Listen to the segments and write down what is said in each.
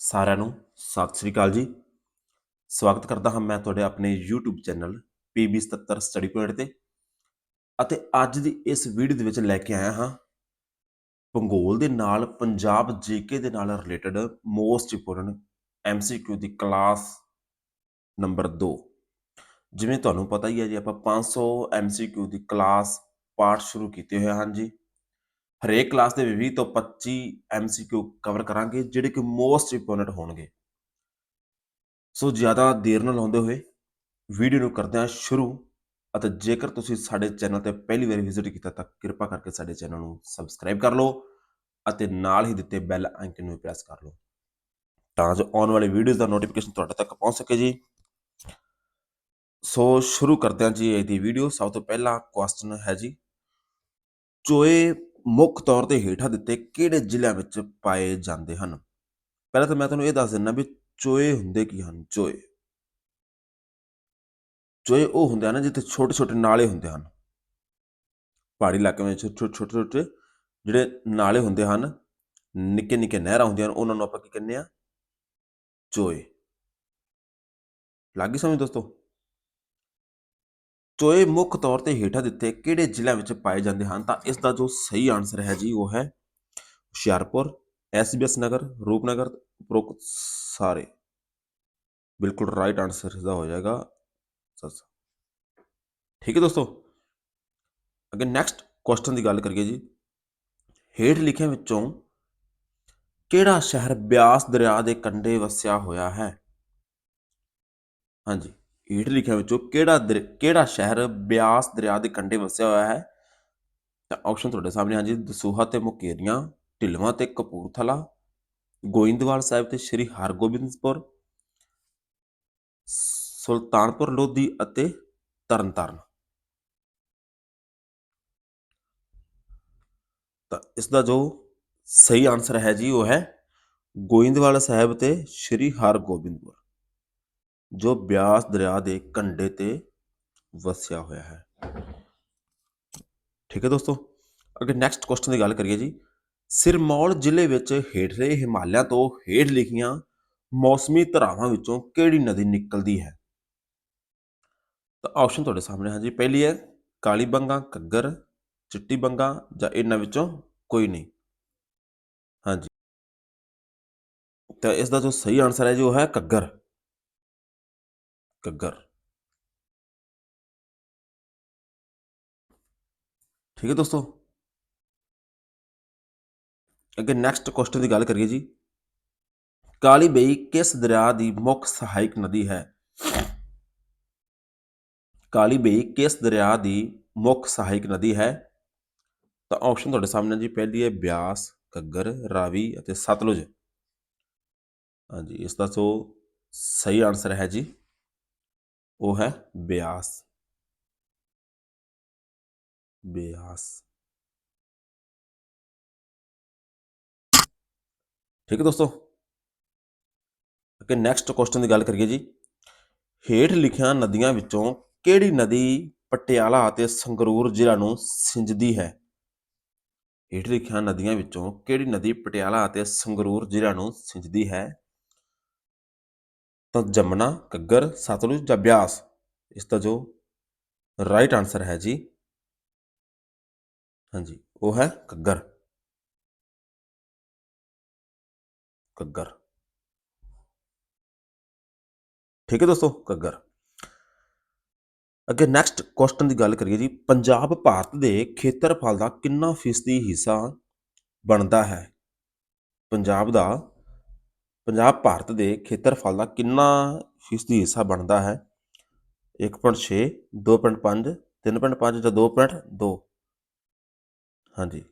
ਸਾਰਿਆਂ ਨੂੰ ਸਤਿ ਸ੍ਰੀ ਅਕਾਲ ਜੀ। ਸਵਾਗਤ ਕਰਦਾ ਹਾਂ ਮੈਂ ਤੁਹਾਡੇ ਆਪਣੇ YouTube channel PB77 study point ਤੇ ਅਤੇ ਅੱਜ ਦੀ ਇਸ ਵੀਡੀਓ ਦੇ ਵਿੱਚ ਲੈ ਕੇ ਆਇਆ ਹਾਂ ਭੂਗੋਲ ਦੇ ਨਾਲ ਪੰਜਾਬ ਜੀਕੇ ਦੇ ਨਾਲ ਰਿਲੇਟਡ ਮੋਸਟ ਇੰਪੋਰਟੈਂਟ MCQ ਦੀ ਕਲਾਸ ਨੰਬਰ 2 ਜਿਵੇਂ ਤੁਹਾਨੂੰ ਪਤਾ ਹੀ ਹੈ ਜੀ, ਆਪਾਂ 500 MCQ ਦੀ ਕਲਾਸ ਪਾਠ ਸ਼ੁਰੂ ਕੀਤੇ ਹੋਏ ਹਨ ਜੀ। ਹਰੇਕ ਕਲਾਸ ਦੇ 20 ਤੋਂ 25 MCQ ਕਵਰ ਕਰਾਂਗੇ, ਜਿਹੜੇ ਕਿ ਮੋਸਟ ਇੰਪੋਰਟੈਂਟ ਹੋਣਗੇ। ਸੋ ਜ਼ਿਆਦਾ ਦੇਰ ਨਾ ਲਾਉਂਦੇ ਹੋਏ ਵੀਡੀਓ ਨੂੰ ਕਰਦੇ ਹਾਂ ਸ਼ੁਰੂ। ਅਤੇ ਜੇਕਰ ਤੁਸੀਂ ਸਾਡੇ ਚੈਨਲ ਤੇ ਪਹਿਲੀ ਵਾਰ ਵਿਜ਼ਿਟ ਕੀਤਾ ਤਾਂ ਕਿਰਪਾ ਕਰਕੇ ਸਾਡੇ ਚੈਨਲ ਨੂੰ ਸਬਸਕ੍ਰਾਈਬ ਕਰ ਲਓ ਅਤੇ ਨਾਲ ਹੀ ਦਿੱਤੇ ਬੈਲ ਆਈਕਨ ਨੂੰ ਪ੍ਰੈਸ ਕਰ ਲਓ। ਤਾਂ ਜੋ ਆਉਣ ਵਾਲੇ ਵੀਡੀਓਜ਼ ਦਾ ਨੋਟੀਫਿਕੇਸ਼ਨ ਤੁਹਾਡੇ ਤੱਕ ਪਹੁੰਚ ਸਕੇ ਜੀ। ਸੋ ਸ਼ੁਰੂ ਕਰਦੇ ਹਾਂ ਜੀ ਇਹਦੀ ਵੀਡੀਓ ਸਭ ਤੋਂ ਪਹਿਲਾ ਕੁਐਸਚਨ ਹੈ ਜੀ, ਚੋਏ ਮੁੱਖ ਤੌਰ ਤੇ ਹੇਠਾਂ ਦਿੱਤੇ ਕਿਹੜੇ ਜ਼ਿਲ੍ਹਿਆਂ ਵਿੱਚ ਪਾਏ ਜਾਂਦੇ ਹਨ? ਪਹਿਲਾਂ ਤਾਂ ਮੈਂ ਤੁਹਾਨੂੰ ਇਹ ਦੱਸ ਦਿੰਦਾ ਵੀ ਚੋਏ ਹੁੰਦੇ ਕੀ ਹਨ? ਚੋਏ। ਚੋਏ ਉਹ ਹੁੰਦੇ ਹਨ ਜਿੱਥੇ ਛੋਟੇ ਛੋਟੇ ਨਾਲੇ ਹੁੰਦੇ ਹਨ। ਪਹਾੜੀ ਇਲਾਕੇ ਵਿੱਚ ਛੋਟੇ ਛੋਟੇ ਛੋਟੇ ਜਿਹੜੇ ਨਾਲੇ ਹੁੰਦੇ ਹਨ ਨਿੱਕੇ ਨਿੱਕੇ ਨਹਿਰਾਂ ਹੁੰਦੀਆਂ ਹਨ, ਉਹਨਾਂ ਨੂੰ ਆਪਾਂ ਕੀ ਕਹਿੰਦੇ ਆ? ਚੋਏ। ਲੱਗੀ ਸਮਝ ਦੋਸਤੋ? ਚੋਏ ਮੁੱਖ ਤੌਰ ਤੇ ਹੇਠਾਂ ਦਿੱਤੇ ਕਿਹੜੇ ਜ਼ਿਲ੍ਹਿਆਂ ਵਿੱਚ ਪਾਏ ਜਾਂਦੇ ਹਨ? ਤਾਂ ਇਸ ਦਾ ਜੋ ਸਹੀ ਆਨਸਰ ਹੈ ਜੀ, ਉਹ ਹੈ ਹੁਸ਼ਿਆਰਪੁਰ ਐਸਬੀਐਸ ਨਗਰ, ਰੂਪਨਗਰ ਉਪਰੋਕਤ ਸਾਰੇ ਬਿਲਕੁਲ ਰਾਈਟ ਆਨਸਰ ਇਸ ਦਾ ਹੋ ਜਾਏਗਾ ਸੱਸ ਠੀਕ ਹੈ ਦੋਸਤੋ? ਅੱਗੇ ਨੈਕਸਟ ਕੁਐਸਚਨ ਦੀ ਗੱਲ ਕਰੀਏ ਜੀ। ਹੇਠ ਲਿਖਿਆਂ ਵਿੱਚੋਂ ਕਿਹੜਾ ਸ਼ਹਿਰ ਬਿਆਸ ਦਰਿਆ ਦੇ ਕੰਢੇ ਵਸਿਆ ਹੋਇਆ ਹੈ? ਹਾਂਜੀ। ਹੇਠ ਲਿਖਿਆ ਵਿੱਚੋਂ ਕਿਹੜਾ ਦਰ- ਕਿਹੜਾ ਸ਼ਹਿਰ ਬਿਆਸ ਦਰਿਆ ਦੇ ਕੰਢੇ ਵਸਿਆ ਹੋਇਆ ਹੈ? ਤਾਂ ਆਪਸ਼ਨ ਤੁਹਾਡੇ ਸਾਹਮਣੇ ਹਾਂਜੀ ਦਸੂਹਾ ਤੇ ਮੁਕੇਰੀਆਂ, ਢਿਲਵਾਂ ਤੇ ਕਪੂਰਥਲਾ, ਗੋਇੰਦਵਾਲ ਸਾਹਿਬ ਤੇ ਸ੍ਰੀ ਹਰਗੋਬਿੰਦਪੁਰ, ਸੁਲਤਾਨਪੁਰ ਲੋਧੀ ਅਤੇ ਤਰਨਤਾਰਨ। ਤਾਂ ਇਸ ਦਾ ਜੋ ਸਹੀ ਆਨਸਰ ਹੈ ਜੀ, ਉਹ ਹੈ ਗੋਇੰਦਵਾਲ ਸਾਹਿਬ ਤੇ ਸ੍ਰੀ ਹਰਗੋਬਿੰਦਪੁਰ। ਜੋ ਬਿਆਸ ਦਰਿਆ ਦੇ ਕੰਢੇ ਤੇ ਵਸਿਆ ਹੋਇਆ ਹੈ। ਠੀਕ ਹੈ ਦੋਸਤੋ ਅਗਰ ਨੈਕਸਟ ਕੁਐਸਚਨ ਦੀ ਗੱਲ ਕਰੀਏ ਜੀ। ਸਿਰਮੌਲ ਜ਼ਿਲ੍ਹੇ ਵਿੱਚ ਹੇਠਲੇ ਹਿਮਾਲਿਆ ਤੋਂ ਹੇਠ ਲਿਖੀਆਂ ਮੌਸਮੀ ਧਾਰਾਵਾਂ ਵਿੱਚੋਂ ਕਿਹੜੀ ਨਦੀ ਨਿਕਲਦੀ ਹੈ? ਤਾਂ ਆਪਸ਼ਨ ਤੁਹਾਡੇ ਸਾਹਮਣੇ ਹੈ ਜੀ ਪਹਿਲੀ ਹੈ ਕਾਲੀ ਬੰਗਾ ਘੱਗਰ ਚਿੱਟੀ ਬੰਗਾ ਜਾਂ ਇਹਨਾਂ ਵਿੱਚੋਂ ਕੋਈ ਨਹੀਂ। ਹਾਂਜੀ। ਤਾਂ ਇਸ ਦਾ ਜੋ ਸਹੀ ਆਨਸਰ ਹੈ ਜੀ ਉਹ ਹੈ ਘੱਗਰ। ਘੱਗਰ। ਠੀਕ ਹੈ ਦੋਸਤੋ? ਅੱਗੇ ਨੈਕਸਟ ਕੁਐਸਚਨ ਦੀ ਗੱਲ ਕਰੀਏ ਜੀ। ਕਾਲੀ ਬਈ ਕਿਸ ਦਰਿਆ ਦੀ ਮੁੱਖ ਸਹਾਇਕ ਨਦੀ ਹੈ? ਕਾਲੀ ਬਈ ਕਿਸ ਦਰਿਆ ਦੀ ਮੁੱਖ ਸਹਾਇਕ ਨਦੀ ਹੈ? ਤਾਂ ਆਪਸ਼ਨ ਤੁਹਾਡੇ ਸਾਹਮਣੇ ਜੀ ਪਹਿਲੀ ਹੈ ਬਿਆਸ, ਘੱਗਰ, ਰਾਵੀ ਅਤੇ ਸਤਲੁਜ। ਹਾਂਜੀ, ਇਸ ਦਾ ਜੋ ਸਹੀ ਆਨਸਰ ਹੈ ਜੀ। ਉਹ ਹੈ ਬਿਆਸ ਬਿਆਸ ਠੀਕ ਹੈ ਦੋਸਤੋ? ਅੱਗੇ ਨੈਕਸਟ ਕੁਐਸਚਨ ਦੀ ਗੱਲ ਕਰੀਏ ਜੀ। ਹੇਠ ਲਿਖੀਆਂ ਨਦੀਆਂ ਵਿੱਚੋਂ ਕਿਹੜੀ ਨਦੀ ਪਟਿਆਲਾ ਅਤੇ ਸੰਗਰੂਰ ਜ਼ਿਲ੍ਹਾ ਨੂੰ ਸਿੰਜਦੀ ਹੈ? ਹੇਠ ਲਿਖੀਆਂ ਨਦੀਆਂ ਵਿੱਚੋਂ ਕਿਹੜੀ ਨਦੀ ਪਟਿਆਲਾ ਅਤੇ ਸੰਗਰੂਰ ਜ਼ਿਲ੍ਹਾ ਨੂੰ ਸਿੰਜਦੀ ਹੈ? ਤਾਂ ਜਮਨਾ ਘੱਗਰ, ਸਤਲੁਜ ਜਾਂ ਬਿਆਸ? ਇਸ ਦਾ ਜੋ ਰਾਈਟ ਆਨਸਰ ਹੈ ਜੀ, ਹਾਂਜੀ, ਉਹ ਹੈ ਘੱਗਰ। ਘੱਗਰ। ਠੀਕ ਹੈ ਦੋਸਤੋ, ਘੱਗਰ। ਅੱਗੇ ਨੈਕਸਟ ਕੁਐਸਚਨ ਦੀ ਗੱਲ ਕਰੀਏ ਜੀ, ਪੰਜਾਬ, ਭਾਰਤ ਦੇ ਖੇਤਰਫਲ ਦਾ ਕਿੰਨਾ ਫੀਸਦੀ ਹਿੱਸਾ ਬਣਦਾ ਹੈ? ਪੰਜਾਬ ਦਾ ਪੰਜਾਬ ਭਾਰਤ ਦੇ ਖੇਤਰਫਲ ਦਾ ਕਿੰਨਾ ਫੀਸਦੀ ਹਿੱਸਾ ਬਣਦਾ ਹੈ? 1.6 2.5 3.5 ਜਾਂ 2.2 ਹਾਂਜੀ।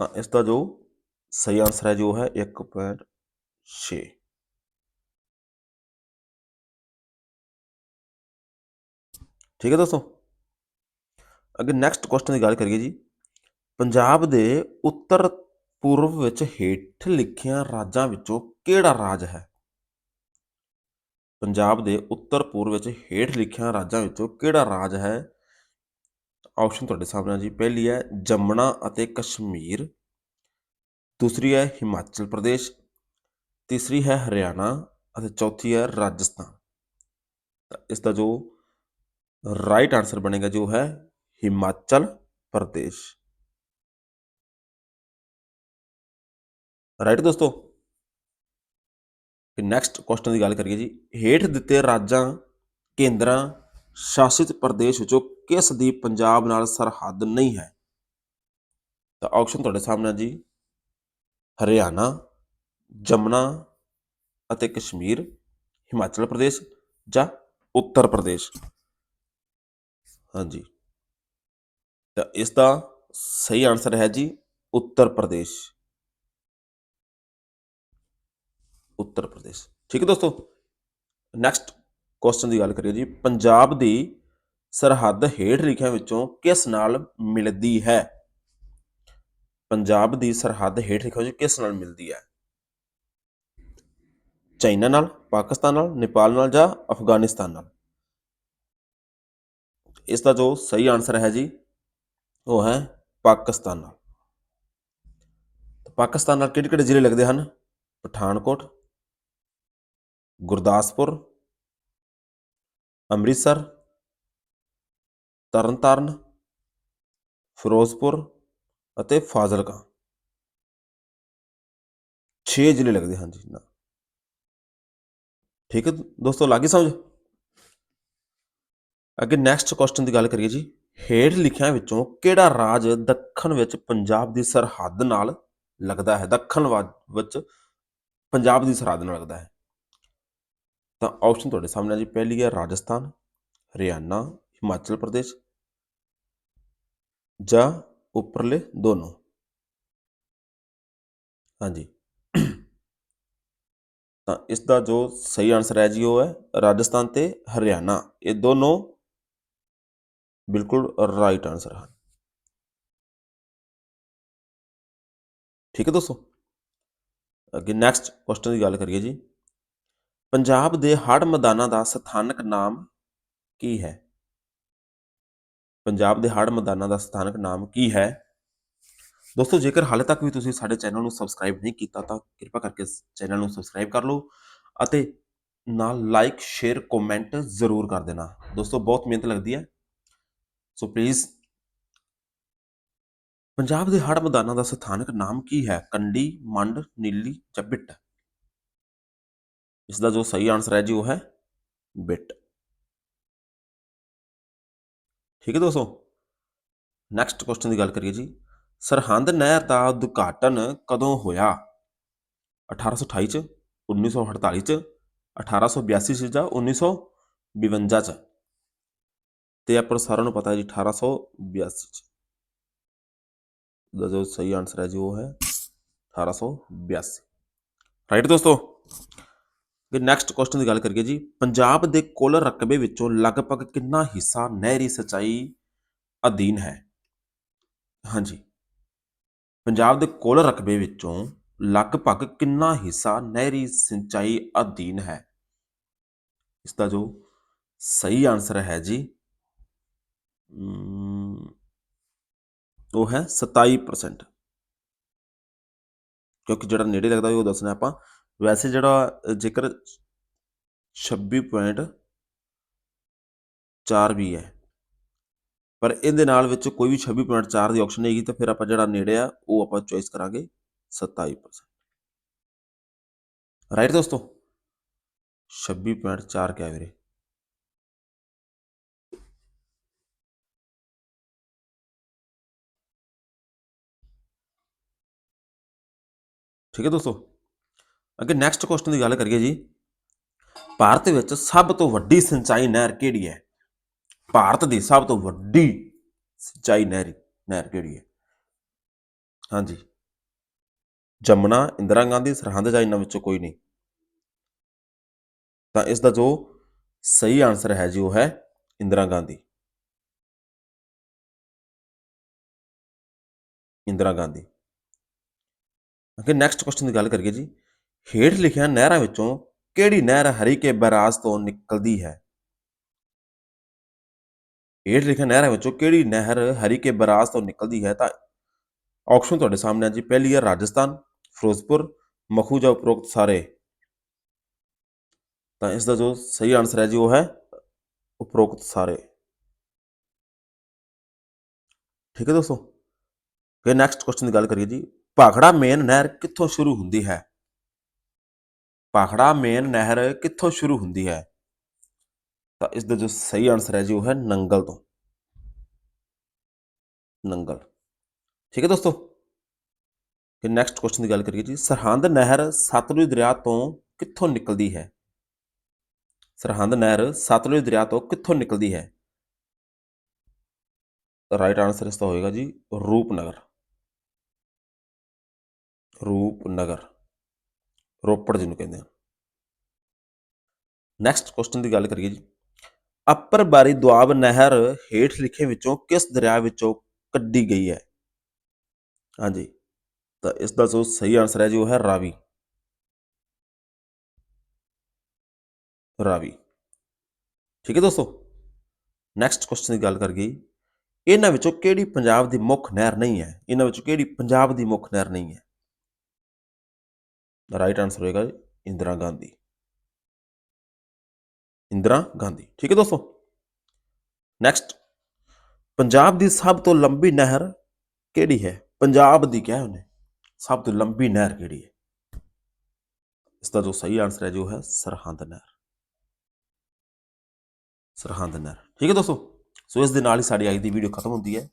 ਤਾਂ ਇਸ ਦਾ ਜੋ ਸਹੀ ਆਨਸਰ ਹੈ, ਜੋ ਹੈ 1.6 ਠੀਕ ਹੈ ਦੋਸਤੋ? ਅੱਗੇ ਨੈਕਸਟ ਕੁਐਸਚਨ ਦੀ ਗੱਲ ਕਰੀਏ ਜੀ। ਪੰਜਾਬ ਦੇ ਉੱਤਰ ਪੂਰਬ ਵਿੱਚ ਹੇਠ ਲਿਖੀਆਂ ਰਾਜਾਂ ਵਿੱਚੋਂ ਕਿਹੜਾ ਰਾਜ ਹੈ? ਪੰਜਾਬ ਦੇ ਉੱਤਰ ਪੂਰਬ ਵਿੱਚ ਹੇਠ ਲਿਖੀਆਂ ਰਾਜਾਂ ਵਿੱਚੋਂ ਕਿਹੜਾ ਰਾਜ ਹੈ? ਆਪਸ਼ਨ ਤੁਹਾਡੇ ਸਾਹਮਣੇ ਹੈ ਜੀ। ਪਹਿਲੀ ਹੈ ਜੰਮਣਾ ਅਤੇ ਕਸ਼ਮੀਰ। ਦੂਸਰੀ ਹੈ ਹਿਮਾਚਲ ਪ੍ਰਦੇਸ਼। ਤੀਸਰੀ ਹੈ ਹਰਿਆਣਾ ਅਤੇ ਚੌਥੀ ਹੈ ਰਾਜਸਥਾਨ। ਤਾਂ ਇਸ ਦਾ ਜੋ ਰਾਈਟ ਆਨਸਰ ਬਣੇਗਾ ਜੋ ਹੈ ਹਿਮਾਚਲ ਪ੍ਰਦੇਸ਼। ਰਾਈਟ ਦੋਸਤੋ? ਕਿ ਨੈਕਸਟ ਕੁਐਸਚਨ ਦੀ ਗੱਲ ਕਰੀਏ ਜੀ। ਹੇਠ ਦਿੱਤੇ ਰਾਜਾਂ, ਕੇਂਦਰਾਂ, ਸ਼ਾਸਿਤ ਪ੍ਰਦੇਸ਼ ਵਿੱਚੋਂ ਕਿਸ ਦੀ ਪੰਜਾਬ ਨਾਲ ਸਰਹੱਦ ਨਹੀਂ ਹੈ? ਤਾਂ ਆਪਸ਼ਨ ਤੁਹਾਡੇ ਸਾਹਮਣੇ ਜੀ। ਹਰਿਆਣਾ, ਜਮਨਾ ਅਤੇ ਕਸ਼ਮੀਰ, ਹਿਮਾਚਲ ਪ੍ਰਦੇਸ਼ ਜਾਂ ਉੱਤਰ ਪ੍ਰਦੇਸ਼। ਹਾਂਜੀ। ਤਾਂ ਇਸ ਦਾ ਸਹੀ ਆਨਸਰ ਹੈ ਜੀ, ਉੱਤਰ ਪ੍ਰਦੇਸ਼। ਉੱਤਰ ਪ੍ਰਦੇਸ਼। ਠੀਕ ਹੈ ਦੋਸਤੋ? ਨੈਕਸਟ ਕੁਐਸਚਨ ਦੀ ਗੱਲ ਕਰੀਏ ਜੀ। ਪੰਜਾਬ ਦੀ ਸਰਹੱਦ ਹੇਠ ਲਿਖਿਆਂ ਵਿੱਚੋਂ ਕਿਸ ਨਾਲ ਮਿਲਦੀ ਹੈ? ਪੰਜਾਬ ਦੀ ਸਰਹੱਦ ਹੇਠ ਲਿਖਿਆਂ ਵਿੱਚ ਕਿਸ ਨਾਲ ਮਿਲਦੀ ਹੈ? ਚਾਈਨਾ ਨਾਲ, ਪਾਕਿਸਤਾਨ ਨਾਲ, ਨੇਪਾਲ ਨਾਲ ਜਾਂ ਅਫਗਾਨਿਸਤਾਨ ਨਾਲ? ਇਸ ਦਾ ਜੋ ਸਹੀ ਆਨਸਰ ਹੈ ਜੀ, ਉਹ ਹੈ ਪਾਕਿਸਤਾਨ ਨਾਲ। ਪਾਕਿਸਤਾਨ ਨਾਲ ਕਿਹੜੇ ਕਿਹੜੇ ਜ਼ਿਲ੍ਹੇ ਲੱਗਦੇ ਹਨ? ਪਠਾਨਕੋਟ ਗੁਰਦਾਸਪੁਰ, ਅੰਮ੍ਰਿਤਸਰ, ਤਰਨਤਾਰਨ, ਫਿਰੋਜ਼ਪੁਰ ਅਤੇ ਫਾਜ਼ਿਲਕਾ। 6 ਜ਼ਿਲ੍ਹੇ ਲੱਗਦੇ ਹਨ ਜੀ ਨਾ। ਠੀਕ ਹੈ ਦੋਸਤੋ, ਲੱਗੀ ਸਮਝ? ਅੱਗੇ ਨੈਕਸਟ ਕੁਐਸਚਨ ਦੀ ਗੱਲ ਕਰੀਏ ਜੀ। ਹੇਠ ਲਿਖਿਆਂ ਵਿੱਚੋਂ ਕਿਹੜਾ ਰਾਜ ਦੱਖਣ ਵਿੱਚ ਪੰਜਾਬ ਦੀ ਸਰਹੱਦ ਨਾਲ ਲੱਗਦਾ ਹੈ? ਦੱਖਣ ਵਾ- ਵਿੱਚ ਪੰਜਾਬ ਦੀ ਸਰਹੱਦ ਨਾਲ ਲੱਗਦਾ ਹੈ। ਤਾਂ ਆਪਸ਼ਨ ਤੁਹਾਡੇ ਸਾਹਮਣੇ ਹੈ ਜੀ। ਪਹਿਲੀ ਹੈ ਰਾਜਸਥਾਨ, ਹਰਿਆਣਾ, ਹਿਮਾਚਲ ਪ੍ਰਦੇਸ਼ ਜਾਂ ਉੱਪਰਲੇ ਦੋਨੋਂ। ਹਾਂਜੀ। ਤਾਂ ਇਸ ਦਾ ਜੋ ਸਹੀ ਆਨਸਰ ਹੈ ਜੀ ਉਹ ਹੈ ਰਾਜਸਥਾਨ ਤੇ ਹਰਿਆਣਾ। ਇਹ ਦੋਨੋਂ ਬਿਲਕੁਲ ਰਾਈਟ ਆਨਸਰ ਹਨ। ਠੀਕ ਹੈ ਦੋਸਤੋ? ਅੱਗੇ ਨੈਕਸਟ ਕੁਐਸਚਨ ਦੀ ਗੱਲ ਕਰੀਏ ਜੀ। ਪੰਜਾਬ ਦੇ ਹੜ੍ਹ ਮੈਦਾਨਾਂ ਦਾ ਸਥਾਨਕ ਨਾਮ ਕੀ ਹੈ? ਪੰਜਾਬ ਦੇ ਹੜ੍ਹ ਮੈਦਾਨਾਂ ਦਾ ਸਥਾਨਕ ਨਾਮ ਕੀ ਹੈ? ਦੋਸਤੋ, ਜੇਕਰ ਹਾਲੇ ਤੱਕ ਵੀ ਤੁਸੀਂ ਸਾਡੇ ਚੈਨਲ ਨੂੰ ਸਬਸਕ੍ਰਾਈਬ ਨਹੀਂ ਕੀਤਾ, ਤਾਂ ਕਿਰਪਾ ਕਰਕੇ ਚੈਨਲ ਨੂੰ ਸਬਸਕ੍ਰਾਈਬ ਕਰ ਲਓ ਅਤੇ ਨਾਲ ਲਾਈਕ, ਸ਼ੇਅਰ, ਕਮੈਂਟ ਜ਼ਰੂਰ ਕਰ ਦੇਣਾ। ਦੋਸਤੋ, ਬਹੁਤ ਮਿਹਨਤ ਲੱਗਦੀ ਹੈ। ਸੋ ਪਲੀਜ਼ ਪੰਜਾਬ ਦੇ ਹੜ੍ਹ ਮੈਦਾਨਾਂ ਦਾ ਸਥਾਨਕ ਨਾਮ ਕੀ ਹੈ? ਕੰਡੀ ਮੰਡ, ਨੀਲੀ ਜਾਂ ਬਿੱਟ? ਇਸ ਦਾ ਜੋ ਸਹੀ ਆਨਸਰ ਹੈ ਜੀ ਉਹ ਹੈ ਬਿੱਟ। ਠੀਕ ਹੈ ਦੋਸਤੋ? ਨੈਕਸਟ ਕੁਐਸਚਨ ਦੀ ਗੱਲ ਕਰੀਏ ਜੀ। ਸਰਹੰਦ ਨਹਿਰ ਦਾ ਉਦਘਾਟਨ ਕਦੋਂ ਹੋਇਆ? 1828 ਚ 1948 ਚ 1882 ਚ ਜਾਂ 1952 ਚ? ਤੇ ਆਪਾਂ ਸਾਰਿਆਂ ਨੂੰ ਪਤਾ ਹੈ ਜੀ 1882 ਚ। ਦਾ ਜੋ ਸਹੀ ਆਨਸਰ ਹੈ ਜੀ ਉਹ ਹੈ 1882 ਰਾਈਟ ਦੋਸਤੋ? ਫਿਰ ਨੈਕਸਟ ਕੁਐਸਚਨ ਦੀ ਗੱਲ ਕਰੀਏ ਜੀ ਪੰਜਾਬ ਦੇ ਕੁੱਲ ਰਕਬੇ ਵਿੱਚੋਂ ਲਗਭਗ ਕਿੰਨਾ ਹਿੱਸਾ ਨਹਿਰੀ ਸਿੰਚਾਈ ਅਧੀਨ ਹੈ? ਹਾਂਜੀ। ਪੰਜਾਬ ਦੇ ਕੁੱਲ ਰਕਬੇ ਵਿੱਚੋਂ ਲਗਭਗ ਕਿੰਨਾ ਹਿੱਸਾ ਨਹਿਰੀ ਸਿੰਚਾਈ ਅਧੀਨ ਹੈ? ਇਸ ਦਾ ਜੋ ਸਹੀ ਆਨਸਰ ਹੈ ਜੀ ਅਮ, ਉਹ ਹੈ 27% ਕਿਉਂਕਿ ਜਿਹੜਾ ਨੇੜੇ ਲੱਗਦਾ ਉਹ ਦੱਸਣਾ ਆਪਾਂ। ਵੈਸੇ ਜਿਹੜਾ ਅ, ਜੇਕਰ 26.4 ਵੀ ਹੈ ਪਰ ਇਹਦੇ ਨਾਲ ਵਿੱਚ ਕੋਈ ਵੀ 26.4 ਦੀ ਆਪਸ਼ਨ ਨਹੀਂ ਹੈਗੀ ਤਾਂ ਫਿਰ ਆਪਾਂ ਜਿਹੜਾ ਨੇੜੇ ਆ ਉਹ ਆਪਾਂ ਚੋਇਸ ਕਰਾਂਗੇ 27% ਰਾਈਟ ਦੋਸਤੋ? 26.4 ਕਿਆ ਵੀਰੇ? ਠੀਕ ਹੈ ਦੋਸਤੋ? ਅੱਗੇ ਨੈਕਸਟ ਕੁਐਸਚਨ ਦੀ ਗੱਲ ਕਰੀਏ ਜੀ। ਭਾਰਤ ਵਿੱਚ ਸਭ ਤੋਂ ਵੱਡੀ ਸਿੰਚਾਈ ਨਹਿਰ ਕਿਹੜੀ ਹੈ? ਭਾਰਤ ਦੀ ਸਭ ਤੋਂ ਵੱਡੀ ਸਿੰਚਾਈ ਨਹਿਰ ਨਹਿਰ ਕਿਹੜੀ ਹੈ? ਹਾਂਜੀ। ਜਮਨਾ, ਇੰਦਰਾ ਗਾਂਧੀ, ਸਰਹੰਦ ਜਾਂ ਇਹਨਾਂ ਵਿੱਚੋਂ ਕੋਈ ਨਹੀਂ। ਤਾਂ ਇਸ ਦਾ ਜੋ ਸਹੀ ਆਨਸਰ ਹੈ ਜੀ, ਉਹ ਹੈ ਇੰਦਰਾ ਗਾਂਧੀ। ਇੰਦਰਾ ਗਾਂਧੀ। ਅੱਗੇ ਨੈਕਸਟ ਕੁਐਸਚਨ ਦੀ ਗੱਲ ਕਰੀਏ ਜੀ। ਹੇਠ ਲਿਖਿਆ ਨਹਿਰਾਂ ਵਿੱਚੋਂ ਕਿਹੜੀ ਨਹਿਰ ਹਰੀਕੇ ਬਰਾਜ ਤੋਂ ਨਿਕਲਦੀ ਹੈ? ਹੇਠ ਲਿਖਿਆ ਨਹਿਰਾਂ ਵਿੱਚੋਂ ਕਿਹੜੀ ਨਹਿਰ ਹਰੀਕੇ ਬਰਾਜ ਤੋਂ ਨਿਕਲਦੀ ਹੈ? ਤਾਂ ਆਪਸ਼ਨ ਤੁਹਾਡੇ ਸਾਹਮਣੇ ਆ ਜੀ। ਪਹਿਲੀ ਹੈ ਰਾਜਸਥਾਨ, ਫਿਰੋਜ਼ਪੁਰ ਮਖੂ ਜਾਂ ਉਪਰੋਕਤ ਸਾਰੇ। ਤਾਂ ਇਸ ਦਾ ਜੋ ਸਹੀ ਆਨਸਰ ਹੈ ਜੀ ਉਹ ਹੈ ਉਪਰੋਕਤ ਸਾਰੇ। ਠੀਕ ਹੈ ਦੋਸਤੋ? ਫਿਰ ਨੈਕਸਟ ਕੁਐਸਚਨ ਦੀ ਗੱਲ ਕਰੀਏ ਜੀ। ਭਾਖੜਾ ਮੇਨ ਨਹਿਰ ਕਿੱਥੋਂ ਸ਼ੁਰੂ ਹੁੰਦੀ ਹੈ? ਭਾਖੜਾ ਮੇਨ ਨਹਿਰ ਕਿੱਥੋਂ ਸ਼ੁਰੂ ਹੁੰਦੀ ਹੈ? ਤਾਂ ਇਸ ਦਾ ਜੋ ਸਹੀ ਆਨਸਰ ਹੈ ਜੀ ਉਹ ਹੈ ਨੰਗਲ ਤੋਂ। ਨੰਗਲ। ਠੀਕ ਹੈ ਦੋਸਤੋ? ਫਿਰ ਨੈਕਸਟ ਕੁਐਸਚਨ ਦੀ ਗੱਲ ਕਰੀਏ ਜੀ, ਸਰਹੰਦ ਨਹਿਰ ਸਤਲੁਜ ਦਰਿਆ ਤੋਂ ਕਿੱਥੋਂ ਨਿਕਲਦੀ ਹੈ? ਸਰਹੰਦ ਨਹਿਰ ਸਤਲੁਜ ਦਰਿਆ ਤੋਂ ਕਿੱਥੋਂ ਨਿਕਲਦੀ ਹੈ? ਰਾਈਟ ਆਨਸਰ ਇਸ ਦਾ ਹੋਏਗਾ ਜੀ ਰੂਪਨਗਰ। ਰੂਪਨਗਰ। ਰੋਪੜ ਜਿਹਨੂੰ ਕਹਿੰਦੇ ਆ। ਨੈਕਸਟ ਕੁਐਸਚਨ ਦੀ ਗੱਲ ਕਰੀਏ ਜੀ। ਅੱਪਰ ਬਾਰੀ ਦੁਆਬ ਨਹਿਰ ਹੇਠ ਲਿਖੇ ਵਿੱਚੋਂ ਕਿਸ ਦਰਿਆ ਵਿੱਚੋਂ ਕੱਢੀ ਗਈ ਹੈ? ਹਾਂਜੀ, ਤਾਂ ਇਸ ਦਾ ਜੋ ਸਹੀ ਆਨਸਰ ਹੈ ਜੀ ਉਹ ਹੈ ਰਾਵੀ। ਰਾਵੀ। ਠੀਕ ਹੈ ਦੋਸਤੋ? ਨੈਕਸਟ ਕੁਐਸਚਨ ਦੀ ਗੱਲ ਕਰ ਗਈ ਇਹਨਾਂ ਵਿੱਚੋਂ ਕਿਹੜੀ ਪੰਜਾਬ ਦੀ ਮੁੱਖ ਨਹਿਰ ਨਹੀਂ ਹੈ? ਇਹਨਾਂ ਵਿੱਚੋਂ ਕਿਹੜੀ ਪੰਜਾਬ ਦੀ ਮੁੱਖ ਨਹਿਰ ਨਹੀਂ ਹੈ? ਦਾ ਰਾਈਟ ਆਨਸਰ ਹੋਏਗਾ ਜੀ, ਇੰਦਰਾ ਗਾਂਧੀ। ਇੰਦਰਾ ਗਾਂਧੀ, ਠੀਕ ਹੈ ਦੋਸਤੋ? ਨੈਕਸਟ ਪੰਜਾਬ ਦੀ ਸਭ ਤੋਂ ਲੰਬੀ ਨਹਿਰ ਕਿਹੜੀ ਹੈ? ਪੰਜਾਬ ਦੀ ਕਿਹਾ ਉਹਨੇ, ਸਭ ਤੋਂ ਲੰਬੀ ਨਹਿਰ ਕਿਹੜੀ ਹੈ? ਇਸ ਦਾ ਜੋ ਸਹੀ ਆਨਸਰ ਹੈ ਜੋ ਹੈ ਸਰਹੰਦ ਨਹਿਰ। ਸਰਹੰਦ ਨਹਿਰ, ਠੀਕ ਹੈ ਦੋਸਤੋ? ਸੋ ਇਸ ਦੇ ਨਾਲ ਹੀ ਸਾਡੀ ਅੱਜ ਦੀ ਵੀਡੀਓ ਖਤਮ ਹੁੰਦੀ ਹੈ।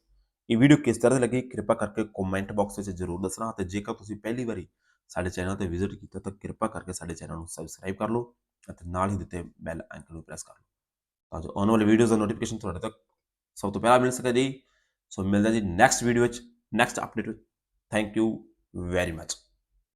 ਇਹ ਵੀਡੀਓ ਕਿਸ ਤਰ੍ਹਾਂ ਦੀ ਲੱਗੀ, ਕਿਰਪਾ ਕਰਕੇ ਕਮੈਂਟ ਬਾਕਸ ਵਿੱਚ ਜ਼ਰੂਰ ਦੱਸਣਾ ਅਤੇ ਜੇਕਰ ਤੁਸੀਂ ਪਹਿਲੀ ਵਾਰੀ ਸਾਡੇ ਚੈਨਲ ਤੇ ਵਿਜ਼ਿਟ ਕੀਤਾ ਤਾਂ ਕਿਰਪਾ ਕਰਕੇ ਸਾਡੇ ਚੈਨਲ ਨੂੰ ਸਬਸਕ੍ਰਾਈਬ ਕਰ ਲਓ ਅਤੇ ਨਾਲ ਹੀ ਦਿੱਤੇ ਬੈਲ ਆਈਕਨ ਨੂੰ ਪ੍ਰੈਸ ਕਰ ਲਓ। ਤਾਂ ਜੋ ਆਉਣ ਵਾਲੇ ਵੀਡੀਓਜ਼ ਦਾ ਨੋਟੀਫਿਕੇਸ਼ਨ ਤੁਹਾਡੇ ਤੱਕ ਸਭ ਤੋਂ ਪਹਿਲਾਂ ਮਿਲ ਸਕੇ ਜੀ। ਸੋ ਮਿਲਦਾ ਜੀ ਨੈਕਸਟ ਵੀਡੀਓ ਵਿੱਚ ਨੈਕਸਟ ਅਪਡੇਟ ਵਿੱਚ। Thank you very much